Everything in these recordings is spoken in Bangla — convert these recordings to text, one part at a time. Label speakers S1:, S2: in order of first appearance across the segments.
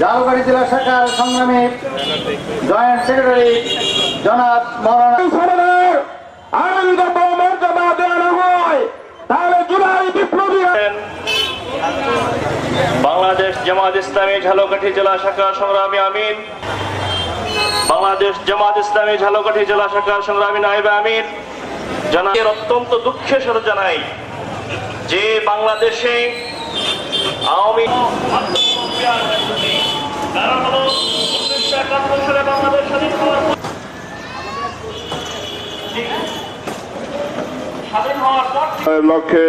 S1: জালুকাড়ি জেলা শাখার সংগ্রামী জয়েন্ট সেক্রেটারি জনাব মৌলানা
S2: আনন্দ মর্যাদা দেওয়া হয় তাহলে জুলাই বিপ্লবী
S3: বাংলাদেশ জামাত ইসলামী ঝালকাঠি জেলা শাখার সংগ্রামী আমিন। বাংলাদেশ জামাত ইসলামী ঝালকাঠি জেলা শাখার সংগ্রামী নাইবে আমির জানার অত্যন্ত দুঃখের সাথে জানাই যে বাংলাদেশে আওয়ামী হলো উনিশশো সালে বাংলাদেশ স্বাধীন হওয়ার
S2: লক্ষ্যে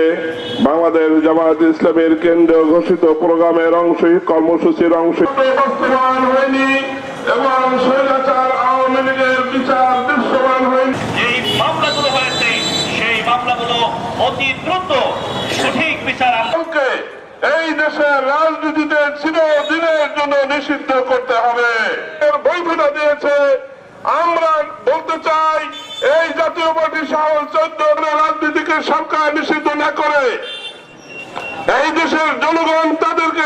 S2: বাংলাদেশ জামায়াত ইসলামের কেন্দ্র ঘোষিত প্রোগ্রামের অংশ কর্মসূচির অংশ বর্তমান হয়নি এবং স্বৈরাচার আওয়ামী লীগের এই দেশের রাজনীতিতে চিরদিনের জন্য নিষিদ্ধ করতে হবে। এর বৈধতা দিয়েছে। আমরা বলতে চাই, এই জাতীয় পার্টি সহ চোদ্দ রাজনীতিকে সরকার নিষিদ্ধ না করে। এই দেশের জনগণ তাদেরকে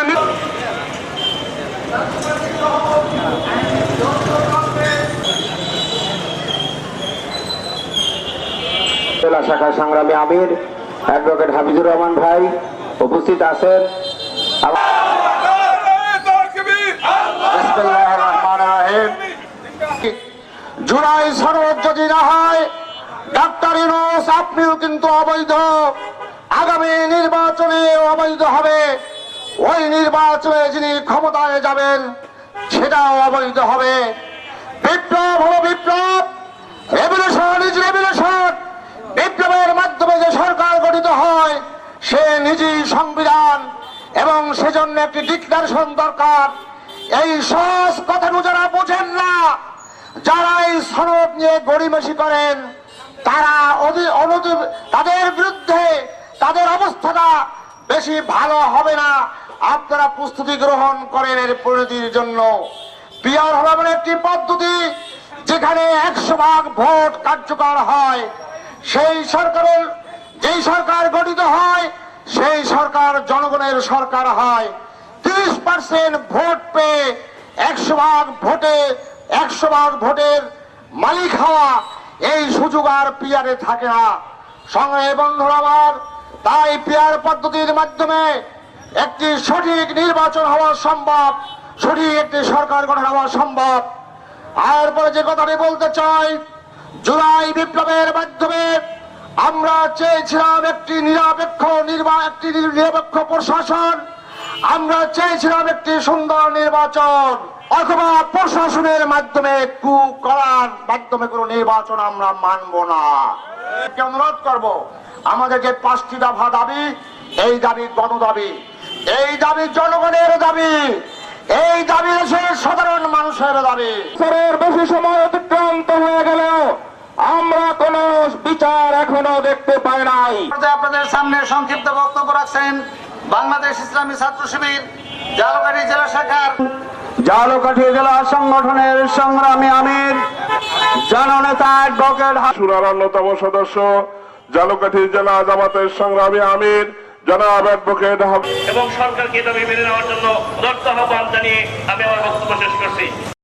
S1: জেলা শাখার সংগ্রামী আমির, অ্যাডভোকেট হাফিজুর রহমান ভাই উপস্থিত আছেন জুলাই সনদ যদি না হয়, ডাক্তার ইউনুস, আপনিও কিন্তু অবৈধ। আগামী নির্বাচনে অবৈধ হবে। ওই নির্বাচনে যিনি ক্ষমতায় যাবেন, সেটাও অবৈধ হবে। বিপ্লব হলো বিপ্লব রেভলিউশন ইজ রেভলিউশন বিপ্লবের মাধ্যমে যে সরকার গঠিত হয় সে নিজেই সংবিধান এবং সেজন্য একটি ডিক্লারেশন দরকার। এই সহজ কথাটু যারা বোঝেন না। যারা এই সনদ নিয়ে গড়িমেশি করেন, তারা তাদের বিরুদ্ধে তাদের অবস্থাটা বেশি ভালো হবে না। আপনারা প্রস্তুতি গ্রহণ করেন এর পরিণতির জন্য। পিয়ার হলো এমন একটি পদ্ধতি যেখানে একশো ভাগ ভোট কার্যকর হয়। সেই সরকারের, যেই সরকার গঠিত হয় সেই সরকার, জনগণের সরকার হয়। তিরিশ পার্সেন্ট ভোট পেয়ে একশো ভাগ ভোটে, একশো ভাগ ভোটের মালিক হওয়া এই সুযোগ আর পিয়ারে থাকে না। সঙ্গে বন্ধুরা আমার, তাই পিয়ার পদ্ধতির মাধ্যমে একটি সঠিক নির্বাচন হওয়া সম্ভব, সঠিক একটি সরকার গঠন হওয়া সম্ভব। আর পরে যে কথাটি বলতে চাই, জুলাই বিপ্লবের মাধ্যমে আমরা চেয়েছিলাম একটি নিরপেক্ষ একটি নিরপেক্ষ প্রশাসন। আমরা চেয়েছিলাম একটি সুন্দর নির্বাচন অথবা প্রশাসনের মাধ্যমে কু করার মাধ্যমে কোনো নির্বাচন আমরা মানব না। অনুরোধ করব? আমাদের যে পাঁচটি দফা দাবি, এই দাবি গণদাবি এই দাবি জনগণের দাবি, এই দাবি দেশের সাধারণ মানুষের দাবি।
S2: বেশি সময় অতিক্রান্ত হয়ে গেল আমরা বিচার এখনও দেখতে পাই নাই।
S1: আপনাদের সামনে সংক্ষিপ্ত বক্তব্য রাখছেন বাংলাদেশ ইসলামী ছাত্র শিবির জালকাঠি জেলা শাখার জালকাঠি জেলা সংগঠনের সংগ্রামী আমির জননেতা অ্যাডভোকেট
S2: সুরার অন্যতম সদস্য জালুকাঠি জেলা জামাতের সংগ্রামী আমির জনাব অ্যাডভোকেট
S3: এবং সরকারকে দাবি মেনে নেওয়ার জন্য রক্ত আহ্বান জানিয়ে আমি আমার বক্তব্য শেষ করছি।